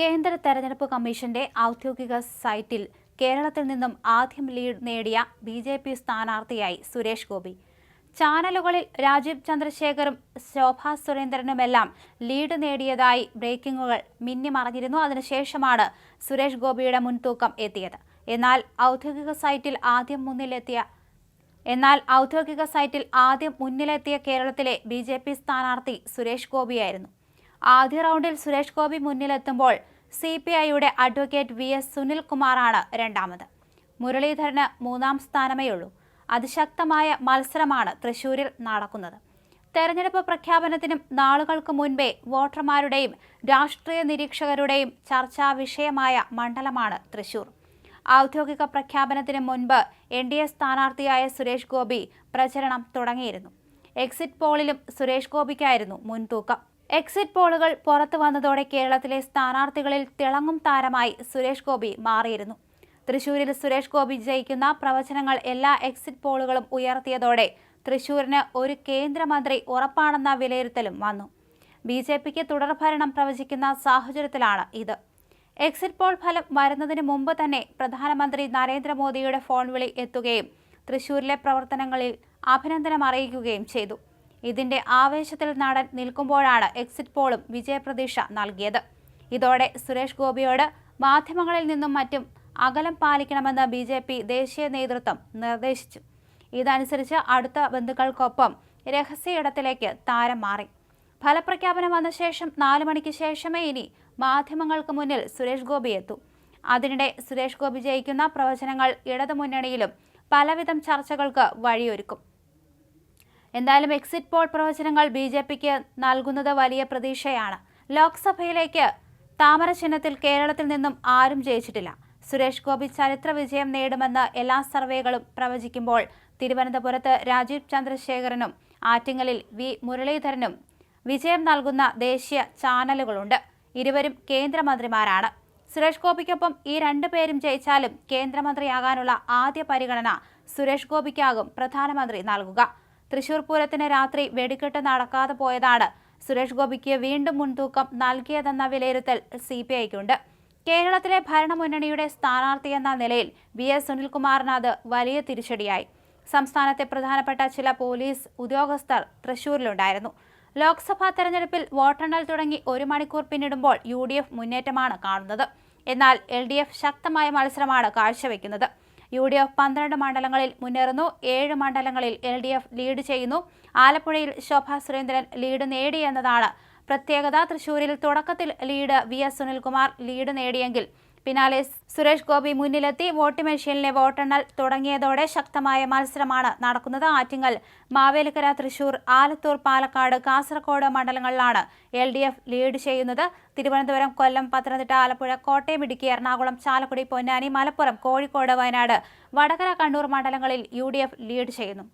കേന്ദ്ര തെരഞ്ഞെടുപ്പ് കമ്മീഷന്റെ ഔദ്യോഗിക സൈറ്റിൽ കേരളത്തിൽ നിന്നും ആദ്യം ലീഡ് നേടിയ ബി ജെ പി സ്ഥാനാർത്ഥിയായി സുരേഷ് ഗോപി. ചാനലുകളിൽ രാജീവ് ചന്ദ്രശേഖറും ശോഭാ സുരേന്ദ്രനുമെല്ലാം ലീഡ് നേടിയതായി ബ്രേക്കിംഗുകൾ മിന്നിമറഞ്ഞിരുന്നു. അതിനുശേഷമാണ് സുരേഷ് ഗോപിയുടെ മുൻതൂക്കം എത്തിയത്. എന്നാൽ ഔദ്യോഗിക സൈറ്റിൽ ആദ്യം മുന്നിലെത്തിയ എന്നാൽ ഔദ്യോഗിക സൈറ്റിൽ ആദ്യം മുന്നിലെത്തിയ കേരളത്തിലെ ബി സ്ഥാനാർത്ഥി സുരേഷ് ഗോപിയായിരുന്നു. ആദ്യ റൗണ്ടിൽ സുരേഷ് ഗോപി മുന്നിലെത്തുമ്പോൾ സി പി ഐയുടെ അഡ്വക്കേറ്റ് വി എസ് സുനിൽകുമാറാണ് രണ്ടാമത്. മുരളീധരന് മൂന്നാം സ്ഥാനമേ ഉള്ളൂ അതിശക്തമായ മത്സരമാണ് തൃശൂരിൽ നടക്കുന്നത്. തെരഞ്ഞെടുപ്പ് പ്രഖ്യാപനത്തിനും നാളുകൾക്ക് മുൻപേ വോട്ടർമാരുടെയും രാഷ്ട്രീയ നിരീക്ഷകരുടെയും ചർച്ചാ വിഷയമായ മണ്ഡലമാണ് തൃശൂർ. ഔദ്യോഗിക പ്രഖ്യാപനത്തിന് മുൻപ് എൻ ഡി എ സ്ഥാനാർത്ഥിയായ സുരേഷ് ഗോപി പ്രചരണം തുടങ്ങിയിരുന്നു. എക്സിറ്റ് പോളിലും സുരേഷ് ഗോപിക്കായിരുന്നു മുൻതൂക്കം. എക്സിറ്റ് പോളുകൾ പുറത്തു വന്നതോടെ കേരളത്തിലെ സ്ഥാനാർത്ഥികളിൽ തിളങ്ങും താരമായി സുരേഷ് ഗോപി മാറിയിരുന്നു. തൃശൂരിൽ സുരേഷ് ഗോപി ജയിക്കുന്ന പ്രവചനങ്ങൾ എല്ലാ എക്സിറ്റ് പോളുകളും ഉയർത്തിയതോടെ തൃശൂരിന് ഒരു കേന്ദ്രമന്ത്രി ഉറപ്പാണെന്ന വിലയിരുത്തലും വന്നു. ബി ജെ പിക്ക് തുടർഭരണം പ്രവചിക്കുന്ന സാഹചര്യത്തിലാണ് ഇത്. എക്സിറ്റ് പോൾ ഫലം വരുന്നതിന് മുമ്പ് തന്നെ പ്രധാനമന്ത്രി നരേന്ദ്രമോദിയുടെ ഫോൺ വിളി എത്തുകയും തൃശൂരിലെ പ്രവർത്തനങ്ങളിൽ അഭിനന്ദനം അറിയിക്കുകയും ചെയ്തു. ഇതിന്റെ ആവേശത്തിൽ നടൻ നിൽക്കുമ്പോഴാണ് എക്സിറ്റ് പോളും വിജയപ്രതീക്ഷ നൽകിയത്. ഇതോടെ സുരേഷ് ഗോപിയോട് മാധ്യമങ്ങളിൽ നിന്നും മറ്റും അകലം പാലിക്കണമെന്ന് ബി ജെ പി ദേശീയ നേതൃത്വം നിർദ്ദേശിച്ചു. ഇതനുസരിച്ച് അടുത്ത ബന്ധുക്കൾക്കൊപ്പം രഹസ്യ ഇടത്തിലേക്ക് താരം മാറി. ഫലപ്രഖ്യാപനം വന്ന ശേഷം നാലു മണിക്ക് ശേഷമേ ഇനി മാധ്യമങ്ങൾക്ക് മുന്നിൽ സുരേഷ് ഗോപി എത്തൂ. അതിനിടെ സുരേഷ് ഗോപി ജയിക്കുന്ന പ്രവചനങ്ങൾ ഇടതുമുന്നണിയിലും പലവിധം ചർച്ചകൾക്ക് വഴിയൊരുക്കും. എന്തായാലും എക്സിറ്റ് പോൾ പ്രവചനങ്ങൾ ബി ജെ പിക്ക് നൽകുന്നത് വലിയ പ്രതീക്ഷയാണ്. ലോക്സഭയിലേക്ക് താമര ചിഹ്നത്തിൽ കേരളത്തിൽ നിന്നും ആരും ജയിച്ചിട്ടില്ല. സുരേഷ് ഗോപി ചരിത്ര വിജയം നേടുമെന്ന് എല്ലാ സർവേകളും പ്രവചിക്കുമ്പോൾ തിരുവനന്തപുരത്ത് രാജീവ് ചന്ദ്രശേഖരനും ആറ്റിങ്ങലിൽ വി മുരളീധരനും വിജയം നൽകുന്ന ദേശീയ ചാനലുകളുണ്ട്. ഇരുവരും കേന്ദ്രമന്ത്രിമാരാണ്. സുരേഷ് ഗോപിക്കൊപ്പം ഈ രണ്ടു പേരും ജയിച്ചാലും കേന്ദ്രമന്ത്രിയാകാനുള്ള ആദ്യ പരിഗണന സുരേഷ് ഗോപിക്കാകും പ്രധാനമന്ത്രി നൽകുക. തൃശൂർ പൂരത്തിന് രാത്രി വെടിക്കെട്ട് നടക്കാതെ പോയതാണ്. സുരേഷ് ഗോപിക്ക് വീണ്ടും മുൻതൂക്കം നൽകിയതെന്ന വിലയിരുത്തൽ സി പി ഐക്കുണ്ട് കേരളത്തിലെ ഭരണമുന്നണിയുടെ സ്ഥാനാർത്ഥി എന്ന നിലയിൽ വി എസ് സുനിൽകുമാറിന് അത് വലിയ തിരിച്ചടിയായി. സംസ്ഥാനത്തെ പ്രധാനപ്പെട്ട ചില പോലീസ് ഉദ്യോഗസ്ഥർ തൃശൂരിലുണ്ടായിരുന്നു. ലോക്സഭാ തെരഞ്ഞെടുപ്പിൽ വോട്ടെണ്ണൽ തുടങ്ങി ഒരു മണിക്കൂർ പിന്നിടുമ്പോൾ യു ഡി എഫ് മുന്നേറ്റമാണ് കാണുന്നത്. എന്നാൽ എൽ ഡി എഫ് ശക്തമായ മത്സരമാണ് കാഴ്ചവെക്കുന്നത്. യു ഡി എഫ് പന്ത്രണ്ട് മണ്ഡലങ്ങളിൽ മുന്നേറുന്നു. ഏഴ് മണ്ഡലങ്ങളിൽ എൽ ഡി എഫ് ലീഡ് ചെയ്യുന്നു. ആലപ്പുഴയിൽ ശോഭാ സുരേന്ദ്രൻ ലീഡ് നേടിയെന്നതാണ് പ്രത്യേകത. തൃശൂരിൽ തുടക്കത്തിൽ lead V S Sunilkumar lead നേടിയെങ്കിൽ പിന്നാലെ സുരേഷ് ഗോപി മുന്നിലെത്തി. വോട്ട് മെഷീനിലെ വോട്ടെണ്ണൽ തുടങ്ങിയതോടെ ശക്തമായ മത്സരമാണ് നടക്കുന്നത്. ആറ്റിങ്ങൽ മാവേലിക്കര തൃശൂർ ആലത്തൂർ പാലക്കാട് കാസർകോട് മണ്ഡലങ്ങളിലാണ് എൽ ലീഡ് ചെയ്യുന്നത്. തിരുവനന്തപുരം കൊല്ലം പത്തനംതിട്ട ആലപ്പുഴ കോട്ടയം ഇടുക്കി എറണാകുളം ചാലക്കുടി പൊന്നാനി മലപ്പുറം കോഴിക്കോട് വയനാട് വടകര കണ്ണൂർ മണ്ഡലങ്ങളിൽ യു ലീഡ് ചെയ്യുന്നു.